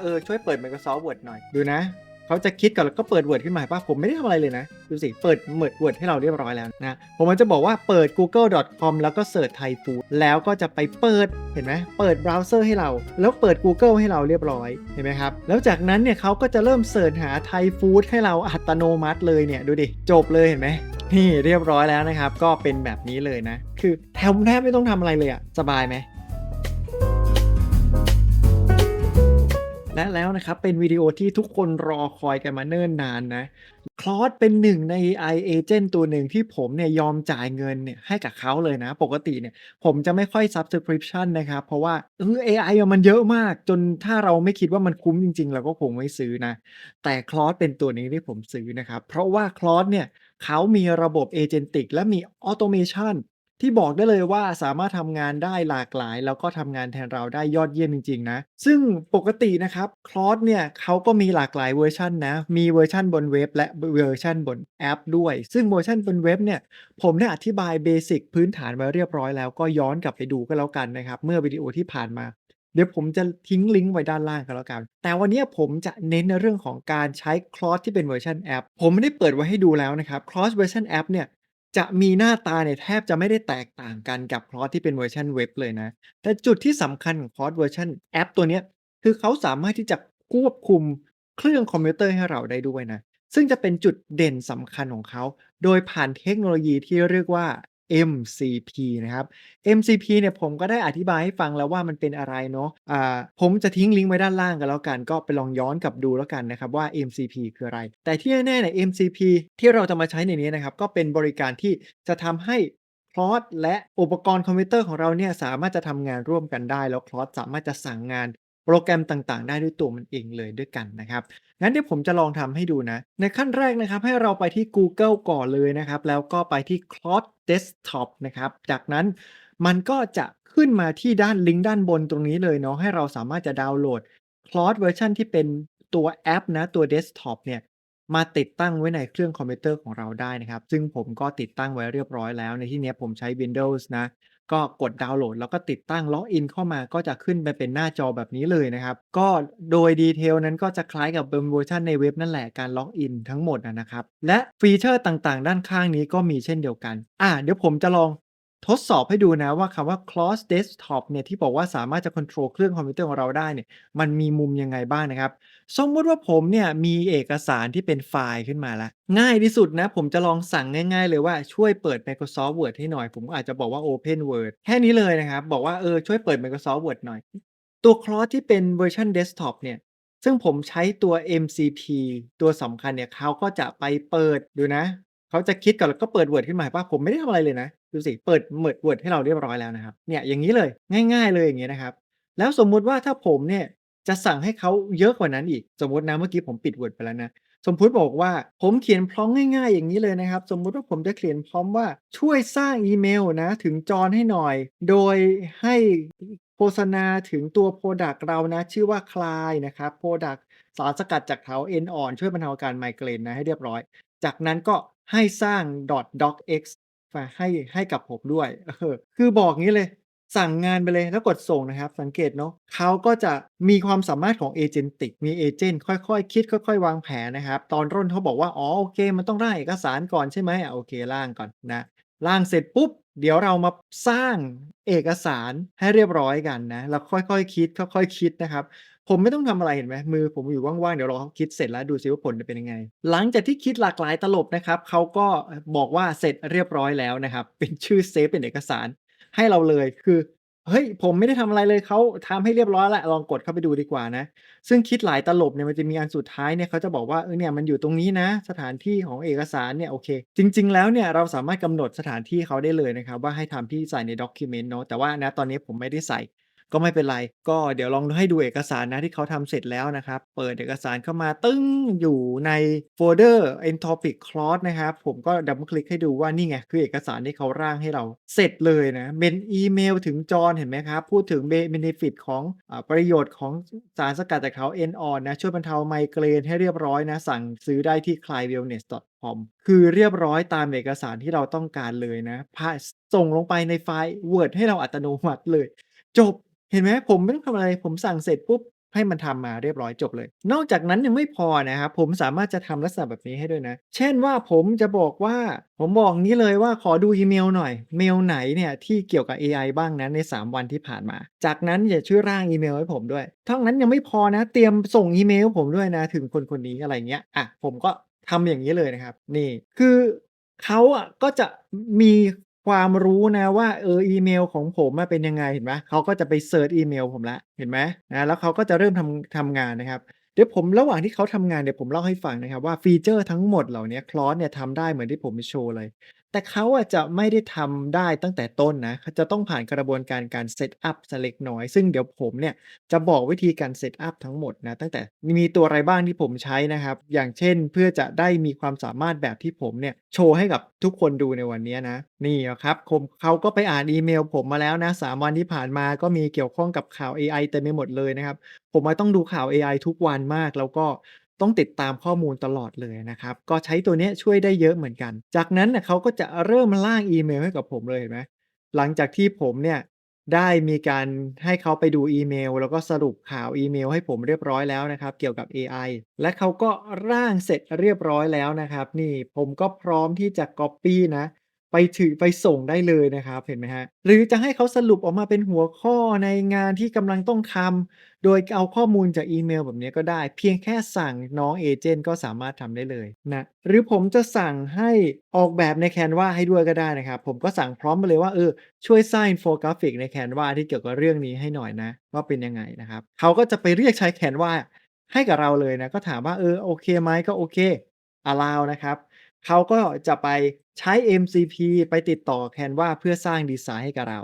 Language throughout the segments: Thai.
เออช่วยเปิด Microsoft Word หน่อย ดูนะ เขาจะคิดก่อนแล้วก็เปิด Word ขึ้นมาป่ะผมไม่ได้ทำอะไรเลยนะ ดูสิ เปิด Word Word ให้เราเรียบร้อยแล้วนะ ผมมันจะบอกว่าเปิด google.com แล้วก็เสิร์ชไทยฟูดแล้วก็จะไปเปิดเห็นไหมเปิดเบราว์เซอร์ให้เรา แล้วเปิด Google ให้เราเรียบร้อยเห็นไหมครับ แล้วจากนั้นเนี่ยเขาก็จะเริ่มเสิร์ชหาไทยฟู้ดให้เราอัตโนมัติเลยเนี่ยดูดิจบเลยเห็นไหมนี่เรียบร้อยแล้วนะครับ ก็เป็นแบบนี้เลยนะ คือแทบแทบไม่ต้องทำอะไรเลยอะสบายไหม และแล้วนะครับ เป็นวิดีโอที่ทุกคนรอคอยกันมาเนิ่นนานนะคลอสเป็นหนึ่งใน AI agent ตัวหนึ่งที่ผมเนี่ยยอมจ่ายเงินเนี่ยให้กับเขาเลยนะ ปกติเนี่ยผมจะไม่ค่อย subscription นะครับ เพราะว่าเออ AI อมันเยอะมาก จนถ้าเราไม่คิดว่ามันคุ้มจริง ๆ เราก็คงไม่ซื้อนะ แต่คลอสเป็นตัวนี้ที่ผมซื้อนะครับ เพราะว่าคลอสเนี่ยเขามีระบบ agentic และมี automation ที่บอกได้เลยว่าสามารถทำงานได้หลากหลาย แล้วก็ทำงานแทนเราได้ยอดเยี่ยมจริง ๆ นะ ซึ่งปกตินะครับคลอสเนี่ยเขาก็มีหลากหลายเวอร์ชันนะ มีเวอร์ชันบนเว็บและเวอร์ชันบนแอปด้วย ซึ่งเวอร์ชันบนเว็บเนี่ย ผมได้อธิบายเบสิกพื้นฐานไว้เรียบร้อยแล้วก็ย้อนกลับไปดูก็แล้วกันนะครับ เมื่อวิดีโอที่ผ่านมาเดี๋ยวผมจะทิ้งลิงก์ไว้ด้านล่างกันแล้วกัน แต่วันนี้ผมจะเน้นในเรื่องของการใช้คลอสที่เป็นเวอร์ชันแอป ผมไม่ได้เปิดไว้ให้ดูแล้วนะครับ คลอสเวอร์ชันแอปเนี่ย จะมีหน้าตาเนี่ยแทบจะไม่ได้แตกต่างกันกับคลอสที่เป็นเวอร์ชันเว็บเลยนะ แต่จุดที่สำคัญของคลอสเวอร์ชันแอปตัวเนี้ย คือเขาสามารถที่จะควบคุมเครื่องคอมพิวเตอร์ให้เราได้ด้วยนะ ซึ่งจะเป็นจุดเด่นสำคัญของเขา โดยผ่านเทคโนโลยีที่เรียกว่า MCP นะครับ MCP เนี่ยผมก็ได้อธิบายให้ฟังแล้วว่ามันเป็นอะไรเนาะอ่าผมจะทิ้งลิงก์ไว้ด้านล่างกันแล้วกัน ก็ไปลองย้อนกลับดูแล้วกันนะครับว่า MCP คืออะไร แต่ที่แน่ๆเนี่ย MCP ที่เราจะมาใช้ในนี้นะครับก็เป็นบริการที่จะทำให้คลอสและอุปกรณ์คอมพิวเตอร์ของเราเนี่ยสามารถจะทำงานร่วมกันได้ แล้วคลอสสามารถจะสั่งงาน โปรแกรมต่างๆ ได้ด้วยตัวมันเองเลยด้วยกันนะครับงั้นเดี๋ยวผมจะลองทำให้ดูนะ ในขั้นแรกนะครับให้เราไปที่ Google ก่อนเลยนะครับ แล้วก็ไปที่ Cloud Desktop นะครับ จากนั้นมันก็จะขึ้นมาที่ด้านลิงก์ด้านบนตรงนี้เลยเนาะให้เราสามารถจะดาวน์โหลด Cloud เวอร์ชันที่เป็นตัวแอปนะตัว Desktop เนี่ยมาติดตั้งไว้ในเครื่องคอมพิวเตอร์ของเราได้นะครับ ซึ่งผมก็ติดตั้งไว้เรียบร้อยแล้วในที่นี้ผมใช้ Windows นะ ก็กดดาวน์โหลด แล้วก็ติดตั้งล็อกอินเข้ามาก็จะขึ้นไปเป็นหน้าจอแบบนี้เลยนะครับ ก็โดยดีเทลนั้นก็จะคล้ายกับเวอร์ชันในเว็บนั่นแหละการล็อกอินทั้งหมดนะครับ และฟีเจอร์ต่างๆ ด้านข้างนี้ก็มีเช่นเดียวกัน อะเดี๋ยวผมจะลอง ทดสอบให้ดูนะว่าคำว่า cross desktop เนี่ยที่บอกว่าสามารถจะค o n t r o l เครื่องคอมพิวเตอร์ของเราได้เนี่ยมันมีมุมยังไงบ้างนะครับ สมมติว่าผมเนี่ยมีเอกสารที่เป็นไฟล์ขึ้นมาแล้ง่ายที่สุดนะ ผมจะลองสั่งง่ายๆเลยว่าช่วยเปิด Microsoft Word ให้หน่อย ผมก็อาจจะบอกว่า Open Word แค่นี้เลยนะครับ บอกว่าเออช่วยเปิด Microsoft Word หน่อย ตัว Cross ที่เป็นเวอร์ชัน Desktop เนี่ยซึ่งผมใช้ตัว MCP ตัวสำคัญเนี่ยเขาก็จะไปเปิดดูนะเขาจะคิดก่อนแล้วก็เปิด Word ขึ้นมาป่ะผมไม่ได้ทำอะไรเลยนะ ดูสิ เปิดเมิด Word ให้เราเรียบร้อยแล้วนะครับ เนี่ยอย่างนี้เลยง่าย ๆ เลยอย่างนี้ยนะครับ แล้วสมมุติว่าถ้าผมเนี่ยจะสั่งให้เขาเยอะกว่านั้นอีก สมมตินะเมื่อกี้ผมปิด Word ไปแล้วนะสมมุติบอกว่าผมเขียนพร้อมง่ายๆ อย่างนี้เลยนะครับ สมมุติว่าผมจะเขียนพร้อมว่าช่วยสร้างอีเมลนะถึงจอนให้หน่อย โดยให้โฆษณาถึงตัว Product เรานะ ชื่อว่าคลายนะครับ Product สารสกัดจากเถาเอ็นอ่อนช่วยบรรเทาอาการไมเกรนนะให้เรียบร้อย จากนั้นก็ให้สร้าง .docx มาให้ให้กับผมด้วยเออคือบอกงี้เลย สั่งงานไปเลยแล้วกดส่งนะครับ สังเกตเนาะเขาก็จะมีความสามารถของเอเจนติกมีเอเจนต์ค่อยๆ คิด ค่อย ๆ วางแผนนะครับ ตอนต้นเขาบอกว่า อ๋อ โอเค มันต้องร่างเอกสารก่อนใช่ไหมอะโอเคร่างก่อนนะร่างเสร็จปุ๊บ เดี๋ยวเรามาสร้างเอกสารให้เรียบร้อยกันนะแล้วค่อยๆคคิดค่อยๆคิดนะครับ ผมไม่ต้องทำอะไรเห็นไหม มือผมอยู่ว่าง ๆ เดี๋ยวรอเขาคิดเสร็จแล้วดูซิว่าผลจะเป็นยังไง หลังจากที่คิดหลากหลายตลบนะครับ เขาก็บอกว่าเสร็จเรียบร้อยแล้วนะครับ เป็นชื่อเซฟเป็นเอกสารให้เราเลย คือ เฮ้ย ผมไม่ได้ทำอะไรเลย เขาทำให้เรียบร้อยแล้ว ลองกดเข้าไปดูดีกว่านะ ซึ่งคิดหลายตลบเนี่ยมันจะมีอันสุดท้ายเนี่ยเขาจะบอกว่า เออ เนี่ยมันอยู่ตรงนี้นะ สถานที่ของเอกสารเนี่ยโอเค จริง ๆ แล้วเนี่ยเราสามารถกำหนดสถานที่เขาได้เลยนะครับว่าให้ทำที่ใส่ในด็อกิเมนต์เนาะ แต่ว่านะตอนนี้ผมไม่ได้ใส่ ก็ไม่เป็นไร ก็เดี๋ยวลองให้ดูเอกสารนะที่เขาทำเสร็จแล้วนะครับ เปิดเอกสารเข้ามาตึ้งอยู่ในโฟลเดอร์ Entropic Clause นะครับ ผมก็ดับเบิลคลิกให้ดูว่านี่ไง คือเอกสารที่เขาร่างให้เราเสร็จเลยนะเป็นอีเมลถึงจอนเห็นไหมครับ พูดถึงเบนฟิตของอประโยชน์ของสารสกัดจากเขาเอ็นออนนะ ช่วยบรรเทาไมเกรนให้เรียบร้อยนะ สั่งซื้อได้ที่ c l i w e l l n e s s c o m คือเรียบร้อยตามเอกสารที่เราต้องการเลยนะพาส่งลงไปในไฟล์ Word ให้เราอัตโนมัติเลย จบ เห็นไหม ผมไม่ต้องทำอะไร ผมสั่งเสร็จปุ๊บ ให้มันทำมาเรียบร้อยจบเลย นอกจากนั้นยังไม่พอนะครับ ผมสามารถจะทำลักษณะแบบนี้ให้ด้วยนะ เช่นว่าผมจะบอกว่า ผมบอกงี้เลยว่าขอดูอีเมลหน่อย เมลไหนเนี่ยที่เกี่ยวกับเอไอบ้างนะใน 3 วันที่ผ่านมา จากนั้นอย่าช่วยร่างอีเมลให้ผมด้วยเท่านั้นยังไม่พอนะ เตรียมส่งอีเมลผมด้วยนะ ถึงคนคนนี้อะไรเงี้ย อะ ผมก็ทำอย่างงี้เลยนะครับ นี่ คือเขาอะก็จะมี ความรู้นะว่า เออ อีเมลของผมอะเป็นยังไง เห็นไหม เขาก็จะไปเซิร์ชอีเมลผมแล้ว เห็นไหม นะ แล้วเขาก็จะเริ่มทำ ทำงานนะครับ เดี๋ยวผม ระหว่างที่เขาทำงาน เดี๋ยวผมเล่าให้ฟังนะครับว่า ฟีเจอร์ทั้งหมดเหล่าเนี้ย Claude เนี่ยทำได้เหมือนที่ผมโชว์เลย แต่เขาอะจะไม่ได้ทำได้ตั้งแต่ต้นนะ เขาจะต้องผ่านกระบวนการการ set up สักเล็กน้อย ซึ่งเดี๋ยวผมเนี่ยจะบอกวิธีการ set up ทั้งหมดนะ ตั้งแต่มีตัวอะไรบ้างที่ผมใช้นะครับ อย่างเช่น เพื่อจะได้มีความสามารถแบบที่ผมเนี่ยโชว์ให้กับทุกคนดูในวันเนี้ยนะ นี่อะครับ คม เขาก็ไปอ่านอีเมลผมมาแล้วนะ 3 วันที่ผ่านมาก็มีเกี่ยวข้องกับข่าวเอไอเต็มไปหมดเลยนะครับ ผมอะต้องดูข่าวเอไอทุกวันมาก แล้วก็ ต้องติดตามข้อมูลตลอดเลยนะครับ ก็ใช้ตัวเนี้ยช่วยได้เยอะเหมือนกัน จากนั้นเน่ะเขาก็จะเริ่มร่างอีเมลให้กับผมเลยเห็นไหมหลังจากที่ผมเนี่ยได้มีการให้เขาไปดูอีเมล แล้วก็สรุปข่าวอีเมลให้ผมเรียบร้อยแล้วนะครับ เกี่ยวกับเอไอและเขาก็ร่างเสร็จเรียบร้อยแล้วนะครับ นี่ผมก็พร้อมที่จะก๊อบปี้นะ ไปถือไปส่งได้เลยนะครับเห็นไหมครับหรือจะให้เขาสรุปออกมาเป็นหัวข้อในงานที่กำลังต้องทำโดยเอาข้อมูลจากอีเมลแบบนี้ก็ได้ เพียงแค่สั่งน้องเอเจนต์ก็สามารถทำได้เลยนะหรือผมจะสั่งให้ออกแบบใน Canva ให้ด้วยก็ได้นะครับ ผมก็สั่งพร้อมไปเลยว่าเออช่วยสร้าง Infographic ใน Canva ที่เกี่ยวกับเรื่องนี้ให้หน่อยนะ ว่าเป็นยังไงนะครับเขาก็จะไปเรียกใช้ Canva ให้กับเราเลยนะก็ถามว่าเออโอเคไหมก็โอเค allow นะครับ เขาก็จะไปใช้ MCP ไปติดต่อ Canva เพื่อสร้างดีไซน์ให้กับเรา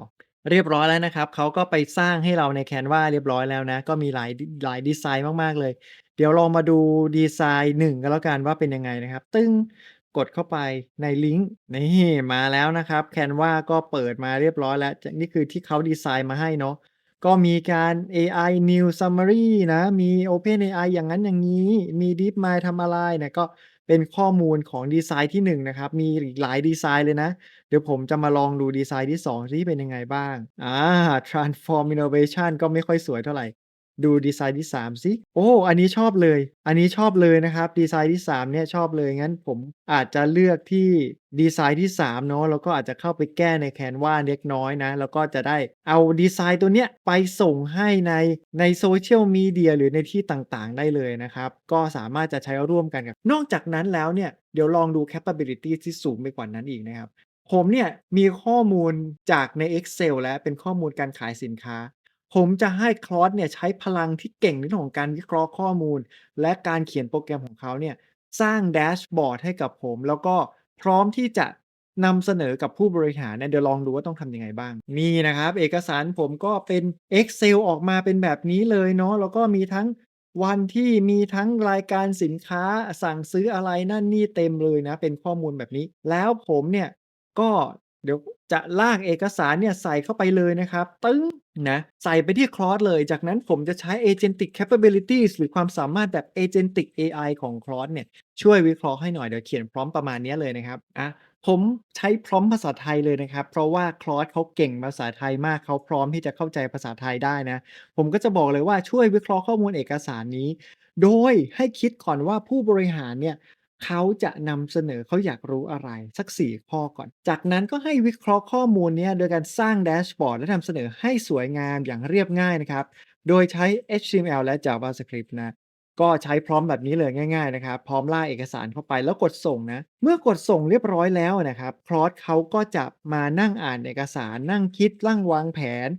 เรียบร้อยแล้วนะครับ เขาก็ไปสร้างให้เราใน Canva เรียบร้อยแล้วนะ ก็มีหลายหลายดีไซน์มาก ๆ เลย เดี๋ยวลองมาดูดีไซน์1ก็แล้วกันว่าเป็นยังไงนะครับ ตึ้งกดเข้าไปในลิงก์นี่มาแล้วนะครับ Canva ก็เปิดมาเรียบร้อยแล้ว นี่คือที่เขาดีไซน์มาให้เนาะก็มีการเอไอ New Summary นะ มี OpenAI อย่างงั้นอย่างงี้ มี DeepMind ทำอะไรเนี่ยก็ เป็นข้อมูลของดีไซน์ที่ 1 นะครับ มีอีกหลายดีไซน์เลยนะ เดี๋ยวผมจะมาลองดูดีไซน์ที่2ซิเป็นยังไงบ้าง อ่า Transform Innovation ก็ไม่ค่อยสวยเท่าไหร่ ดูดีไซน์ที่3ซิโอ้อันนี้ชอบเลย อันนี้ชอบเลยนะครับดีไซน์ที่ 3 เนี่ยชอบเลย งั้นผมอาจจะเลือกที่ดีไซน์ที่ 3 เนาะแล้วก็อาจจะเข้าไปแก้ใน Canva เล็กน้อยนะ แล้วก็จะได้เอาดีไซน์ตัวเนี้ยไปส่งให้ในใน Social Media หรือในที่ต่างๆ ได้เลยนะครับ ก็สามารถจะใช้ร่วมกันกับ นอกจากนั้นแล้วเนี่ย เดี๋ยวลองดู Capabilities ที่สูงไปกว่านั้นอีกนะครับผมเนี่ยมีข้อมูลจากใน Excel แล้วเป็นข้อมูลการขายสินค้า ผมจะให้ Claude เนี่ยใช้พลังที่เก่งในเรื่องของการวิเคราะห์ข้อมูล และการเขียนโปรแกรมของเขาเนี่ย สร้างแดชบอร์ดให้กับผม แล้วก็พร้อมที่จะนำเสนอกับผู้บริหารนะเดี๋ยวลองดูว่าต้องทำยังไงบ้าง นี่นะครับ เอกสารผมก็เป็น Excel ออกมาเป็นแบบนี้เลยเนาะแล้วก็มีทั้งวันที่มีทั้งรายการสินค้าสั่งซื้ออะไรนั่นนี่เต็มเลยนะ เป็นข้อมูลแบบนี้ แล้วผมเนี่ยก็เดี๋ยวจะลากเอกสารเนี่ยใส่เข้าไปเลยนะครับ ตึ๊ง นะใส่ไปที่ Claude เลย จากนั้นผมจะใช้ Agentic Capabilities หรือความสามารถแบบ Agentic AI ของ Claude เนี่ยช่วยวิเคราะห์ให้หน่อยเดี๋ยวเขียน prompt ประมาณนี้เลยนะครับอะผมใช้ prompt ภาษาไทยเลยนะครับ เพราะว่า Claude เขาเก่งภาษาไทยมากเขาพร้อมที่จะเข้าใจภาษาไทยได้นะ ผมก็จะบอกเลยว่าช่วยวิเคราะห์ข้อมูลเอกสารนี้ โดยให้คิดก่อนว่าผู้บริหารเนี่ย เขาจะนำเสนอเขาอยากรู้อะไรสัก 4 ข้อก่อน จากนั้นก็ให้วิเคราะห์ข้อมูลเนี้ย โดยการสร้างแดชบอร์ด และนำเสนอให้สวยงามอย่างเรียบง่ายนะครับ โดยใช้ HTML และ JavaScript นะ ก็ใช้ prompt แบบนี้เลยง่ายๆนะครับ พร้อมลาเอกสารเข้าไปแล้วกดส่งนะ เมื่อกดส่งเรียบร้อยแล้วนะครับ Claude เขาก็จะมานั่งอ่านเอกสารนั่งคิดนั่งวางแผน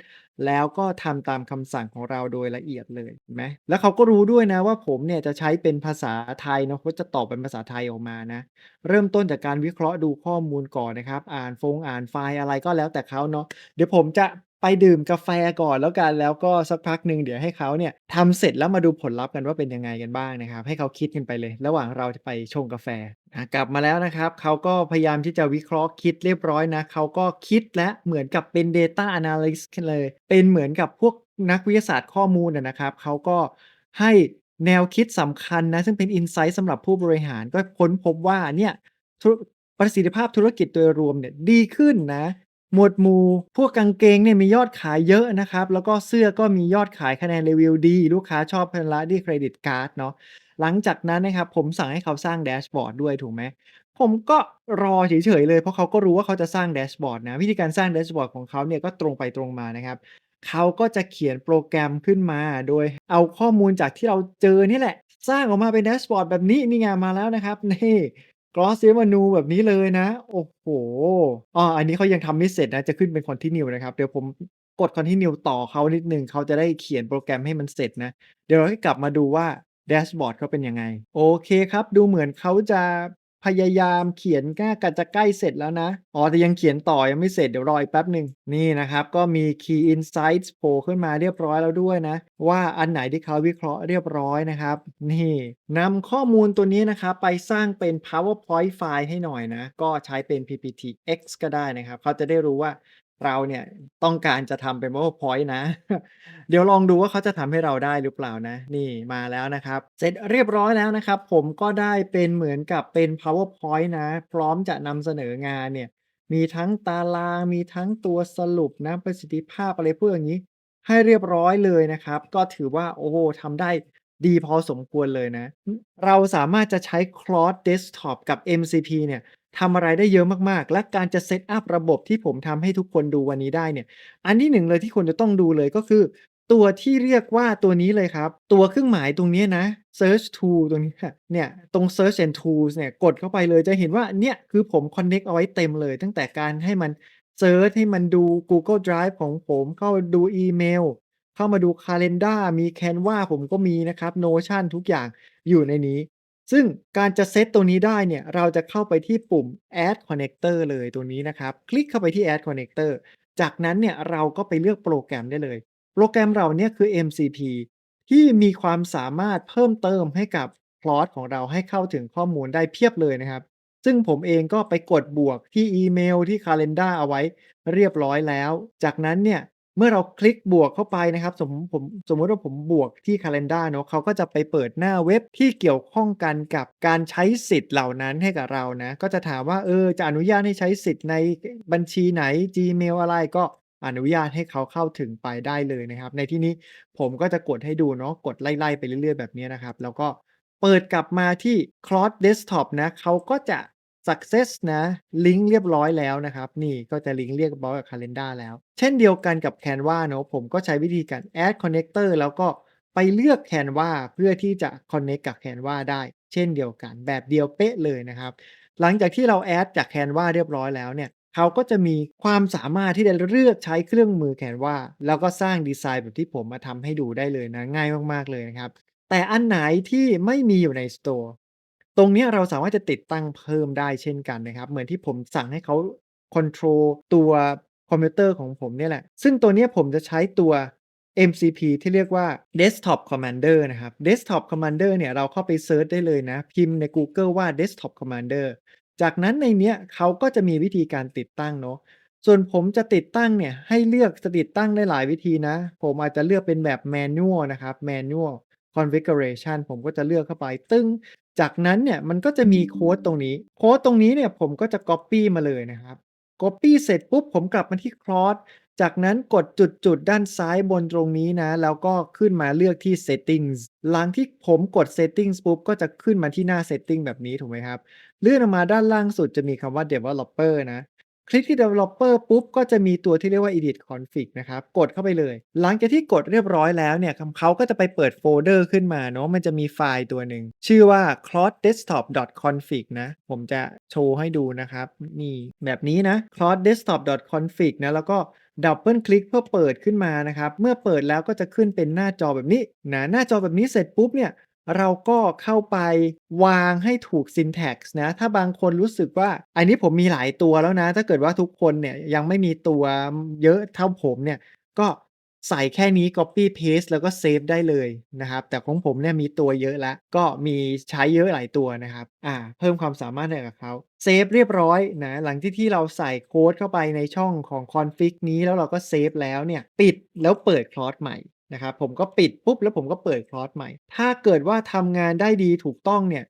แล้วก็ทำตามคำสั่งของเราโดยละเอียดเลยเห็นไหมแล้วเขาก็รู้ด้วยนะว่าผมเนี่ยจะใช้เป็นภาษาไทยเนาะเขาจะตอบเป็นภาษาไทยออกมานะ เริ่มต้นจากการวิเคราะห์ดูข้อมูลก่อนนะครับ อ่านฟงอ่านไฟล์อะไรก็แล้วแต่เขาเนาะเดี๋ยวผมจะ ไปดื่มกาแฟก่อนแล้วกัน แล้วก็สักพักหนึ่งเดี๋ยวให้เขาเนี่ยทำเสร็จแล้วมาดูผลลัพธ์กันว่าเป็นยังไงกันบ้างนะครับ ให้เขาคิดกันไปเลย ระหว่างเราจะไปชงกาแฟอะกลับมาแล้วนะครับเขาก็พยายามที่จะวิเคราะห์คิดเรียบร้อยนะเขาก็คิดแล้วเหมือนกับเป็น Data Analyst เลย เป็นเหมือนกับพวกนักวิทยาศาสตร์ข้อมูลนะครับเขาก็ให้แนวคิดสำคัญนะซึ่งเป็นอินไซต์สำหรับผู้บริหารก็ค้นพบว่าเนี่ยประสิทธิภาพธุรกิจโดยรวมเนี่ยดีขึ้นนะ หมวดหมู่ พวกกางเกงเนี่ยมียอดขายเยอะนะครับ แล้วก็เสื้อก็มียอดขายคะแนนรีวิวดี ลูกค้าชอบชำระด้วยเครดิตการ์ดเนาะ หลังจากนั้นนะครับผมสั่งให้เขาสร้างแดชบอร์ดด้วยถูกไหม ผมก็รอเฉยๆเลย เพราะเขาก็รู้ว่าเขาจะสร้างแดชบอร์ดนะ วิธีการสร้างแดชบอร์ดของเขาเนี่ยก็ตรงไปตรงมานะครับ เขาก็จะเขียนโปรแกรมขึ้นมา โดยเอาข้อมูลจากที่เราเจอนี่แหละ สร้างออกมาเป็นแดชบอร์ดแบบนี้นี่ไงมาแล้วนะครับนี่ Gloss Menu แบบนี้เลยนะ โอ้โฮ อ้อ อันนี้เขายังทำไม่เสร็จนะ จะขึ้นเป็น Continue นะครับ เดี๋ยวผมกด Continue ต่อเขานิดหนึ่ง เขาจะได้เขียนโปรแกรมให้มันเสร็จนะ เดี๋ยวเราค่อยกลับมาดูว่า แดชบอร์ดเขาเป็นยังไง โอเคครับ ดูเหมือนเขาจะ พยายามเขียนก็กจะใกล้เสร็จแล้วนะ อ๋อ แต่ยังเขียนต่อยังไม่เสร็จเดี๋ยวรออีกแป๊บหนึ่งนี่นะครับ ก็มี Key Insights โผล่ขึ้นมาเรียบร้อยแล้วด้วยนะ ว่าอันไหนที่เขาวิเคราะห์เรียบร้อยนะครับ นี่นำข้อมูลตัวนี้นะครับ ไปสร้างเป็น PowerPoint ไฟล์ให้หน่อยนะ ก็ใช้เป็น PPTX ก็ได้นะครับ เขาจะได้รู้ว่า เราเนี่ยต้องการจะทำเป็น PowerPoint นะ เดี๋ยวลองดูว่าเขาจะทำให้เราได้หรือเปล่านะ นี่มาแล้วนะครับ เสร็จเรียบร้อยแล้วนะครับ ผมก็ได้เป็นเหมือนกับเป็น PowerPoint นะ พร้อมจะนำเสนองานเนี่ย มีทั้งตาราง มีทั้งตัวสรุปนะ ประสิทธิภาพอะไรพวกอย่างงี้ ให้เรียบร้อยเลยนะครับ ก็ถือว่าโอ้โฮทำได้ดีพอสมควรเลยนะ เราสามารถจะใช้ Claude Desktop กับ MCP เนี่ย ทำอะไรได้เยอะมาก ๆ และการจะ set up ระบบที่ผมทำให้ทุกคนดูวันนี้ได้เนี่ย อันที่ 1 เลยที่คุณจะต้องดูเลย ก็คือตัวที่เรียกว่าตัวนี้เลยครับ ตัวเครื่องหมายตรงนี้นะ Search Tool ตรงนี้ค่ะเนี่ย ตรง Search and Tools เนี่ย กดเข้าไปเลยจะเห็นว่าเนี่ยคือผมคอนเน็กต์เอาไว้เต็มเลย ตั้งแต่การให้มันเซิร์ชให้มันดู Google Drive ของผมเข้าดูอีเมลเข้ามาดู Calendar มี Canva ผมก็มีนะครับ Notion ทุกอย่างอยู่ในนี้ ซึ่งการจะเซตตรงนี้ได้เนี่ย เราจะเข้าไปที่ปุ่ม Add Connector เลยตรงนี้นะครับ คลิกเข้าไปที่ Add Connector จากนั้นเนี่ยเราก็ไปเลือกโปรแกรมได้เลย โปรแกรมเหล่าเนี้ยคือ MCP ที่มีความสามารถเพิ่มเติมให้กับ Claude ของเราให้เข้าถึงข้อมูลได้เพียบเลยนะครับ ซึ่งผมเองก็ไปกดบวกที่อีเมลที่ Calendar เอาไว้เรียบร้อยแล้ว จากนั้นเนี่ย เมื่อเราคลิกบวกเข้าไปนะครับ สมผม สมมุติว่าผมบวกที่ Calendar เนาะ เขาก็จะไปเปิดหน้าเว็บที่เกี่ยวข้องกันกับการใช้สิทธิ์เหล่านั้นให้กับเรานะ ก็จะถามว่า เออ จะอนุญาตให้ใช้สิทธิ์ในบัญชีไหน Gmail อะไร ก็อนุญาตให้เขาเข้าถึงไปได้เลยนะครับ ในที่นี้ผมก็จะกดให้ดูเนาะ กดไล่ ๆ ไปเรื่อย ๆ แบบนี้นะครับ แล้วก็เปิดกลับมาที่ Claude Desktop นะ เขาก็จะ success นะลิงก์เรียบร้อยแล้วนะครับ นี่ก็จะลิงก์เรียบร้อยกับ Calendar แล้ว เช่นเดียวกันกับ Canva เนาะผมก็ใช้วิธีการ Add Connector แล้วก็ไปเลือก Canva เพื่อที่จะคอนเน็กกับ Canva ได้ เช่นเดียวกันแบบเดียวเป๊ะเลยนะครับ หลังจากที่เรา Add จาก Canva เรียบร้อยแล้วเนี่ยเขาก็จะมีความสามารถที่จะเลือกใช้เครื่องมือ Canva แล้วก็สร้างดีไซน์แบบที่ผมมาทำให้ดูได้เลยนะง่ายมากๆเลยนะครับแต่อันไหนที่ไม่มีอยู่ในสโตร์ ตรงเนี้ยเราสามารถจะติดตั้งเพิ่มได้เช่นกันนะครับ เหมือนที่ผมสั่งให้เขาคอนโทรลตัวคอมพิวเตอร์ของผมเนี่ยแหละ ซึ่งตัวเนี้ยผมจะใช้ตัว MCP ที่เรียกว่า Desktop Commander นะครับ Desktop Commander เนี่ยเราเข้าไปเซิร์ชได้เลยนะ พิมพ์ในกูเกิลว่า Desktop Commander จากนั้นในเนี้ยเขาก็จะมีวิธีการติดตั้งเนาะ ส่วนผมจะติดตั้งเนี่ยให้เลือกจะติดตั้งได้หลายวิธีนะ ผมอาจจะเลือกเป็นแบบ Manual นะครับ Manual Configuration ผมก็จะเลือกเข้าไป ตึ้ง จากนั้นเนี่ยมันก็จะมีโคดตรงนี้ โคดตรงนี้เนี่ยผมก็จะก๊อบปี้มาเลยนะครับ ก๊อบปี้เสร็จปุ๊บผมกลับมาที่ Claude จากนั้นกดจุดๆด้านซ้ายบนตรงนี้นะ แล้วก็ขึ้นมาเลือกที่ Settings หลังที่ผมกด Settings ปุ๊บก็จะขึ้นมาที่หน้า Setting แบบนี้ถูกไหมครับ เลื่อนลงมาด้านล่างสุดจะมีคำว่า Developer นะ คลิกที่ Developer ปุ๊บก็จะมีตัวที่เรียกว่า Edit Config นะครับ กดเข้าไปเลย หลังจากที่กดเรียบร้อยแล้วเนี่ยคำเขาก็จะไปเปิดโฟลเดอร์ขึ้นมาเนาะมันจะมีไฟล์ตัวหนึ่ง ชื่อว่า claudedesktop.config นะ ผมจะโชว์ให้ดูนะครับ นี่แบบนี้นะ claudedesktop.config นะ แล้วก็ดับเบิลคลิกเพื่อเปิดขึ้นมานะครับ เมื่อเปิดแล้วก็จะขึ้นเป็นหน้าจอแบบนี้นะหน้าจอแบบนี้เสร็จปุ๊บเนี่ย เราก็เข้าไปวางให้ถูก Syntax นะ ถ้าบางคนรู้สึกว่า อันนี้ผมมีหลายตัวแล้วนะ ถ้าเกิดว่าทุกคนเนี่ยยังไม่มีตัวเยอะเท่าผมเนี่ย ก็ใส่แค่นี้ Copy Paste แล้วก็เซฟได้เลยนะครับ แต่ของผมเนี่ยมีตัวเยอะแล้ว ก็มีใช้เยอะหลายตัวนะครับ อ่า เพิ่มความสามารถให้กับเขาเซฟเรียบร้อยนะ หลังที่ที่เราใส่โค้ดเข้าไปในช่องของ Config นี้แล้วเราก็เซฟแล้วเนี่ย ปิดแล้วเปิด Claude ใหม่ นะครับ ผมก็ปิดปุ๊บ แล้วผมก็เปิด Claude ใหม่ ถ้าเกิดว่าทำงานได้ดีถูกต้องเนี่ย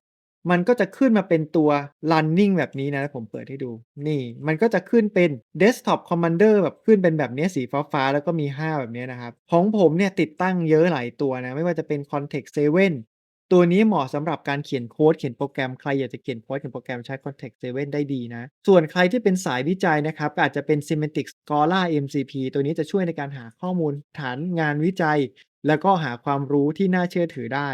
มันก็จะขึ้นมาเป็นตัว running แบบนี้นะ ผมเปิดให้ดู นี่ มันก็จะขึ้นเป็น Desktop Commander แบบขึ้นเป็นแบบนี้สีฟ้าๆ แล้วก็มี 5 แบบนี้นะครับ ของผมเนี่ยติดตั้งเยอะหลายตัวนะ ไม่ว่าจะเป็น Context 7 ตัวนี้เหมาะสำหรับการเขียนโค้ดเขียนโปรแกรมใครอยากจะเขียนโค้ดเขียนโปรแกรมใช้ Context 7 ได้ดีนะ ส่วนใครที่เป็นสายวิจัยนะครับก็อาจจะเป็น Semantic Scholar MCP ตัวนี้จะช่วยในการหาข้อมูลฐานงานวิจัย แล้วก็หาความรู้ที่น่าเชื่อถือได้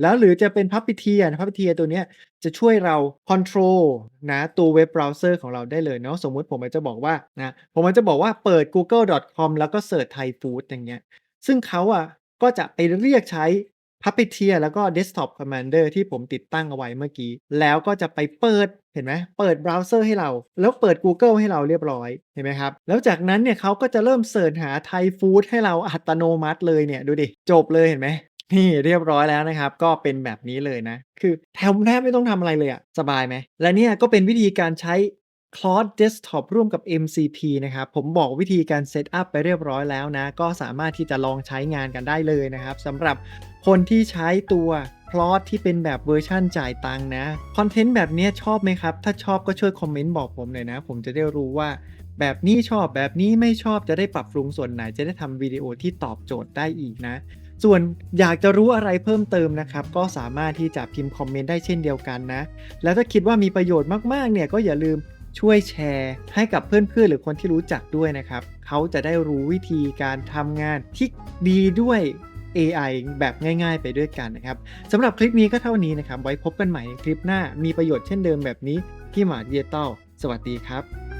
แล้วหรือจะเป็น Puppeteer นะ Puppeteer ตัวนี้จะช่วยเราคอนโทรลนะตัวเว็บเบราว์เซอร์ของเราได้เลยเนาะสมมุติผมจจะบอกว่านะผมจจะบอกว่าเปิด google.com แล้วก็เซิร์ชไทยฟูดอย่างเงี้ยซึ่งเขาอะก็จะไปเรียกใช้ Puppeteer แล้วก็ Desktop Commander ที่ผมติดตั้งเอาไว้เมื่อกี้ แล้วก็จะไปเปิดเห็นไหมเปิดเบราว์เซอร์ให้เรา แล้วเปิด Google ให้เราเรียบร้อย เห็นไหมครับ แล้วจากนั้นเนี่ยเขาก็จะเริ่มเซิร์ชหาไทยฟู้ดให้เราอัตโนมัติเลยเนี่ย ดูดิ จบเลยเห็นไหมนี่เรียบร้อยแล้วนะครับ ก็เป็นแบบนี้เลยนะ คือแทบแทบไม่ต้องทำอะไรเลยอะสบายไหม และเนี่ยก็เป็นวิธีการใช้ Claude Desktop ร่วมกับ MCP นะครับ ผมบอกวิธีการเซตอัปไปเรียบร้อยแล้วนะ ก็สามารถที่จะลองใช้งานกันได้เลยนะครับสำหรับคนที่ใช้ตัว Claude ที่เป็นแบบเวอร์ชันจ่ายตังนะ คอนเทนต์แบบนี้ชอบไหมครับ ถ้าชอบก็ช่วยคอมเมนต์บอกผมหน่อยนะ ผมจะได้รู้ว่าแบบนี้ชอบแบบนี้ไม่ชอบจะได้ปรับปรุงส่วนไหน จะได้ทำวิดีโอที่ตอบโจทย์ได้อีกนะ ส่วนอยากจะรู้อะไรเพิ่มเติมนะครับ ก็สามารถที่จะพิมพ์คอมเมนต์ได้เช่นเดียวกันนะ แล้วถ้าคิดว่ามีประโยชน์มากๆเนี่ยก็อย่าลืม ช่วยแชร์ให้กับเพื่อนๆ หรือคนที่รู้จักด้วยนะครับ เขาจะได้รู้วิธีการทำงานที่ดีด้วย AI แบบง่ายๆ ไปด้วยกันนะครับสำหรับคลิปนี้ก็เท่านี้นะครับ ไว้พบกันใหม่ในคลิปหน้ามีประโยชน์เช่นเดิมแบบนี้ที่หมาดิจิตอลสวัสดีครับ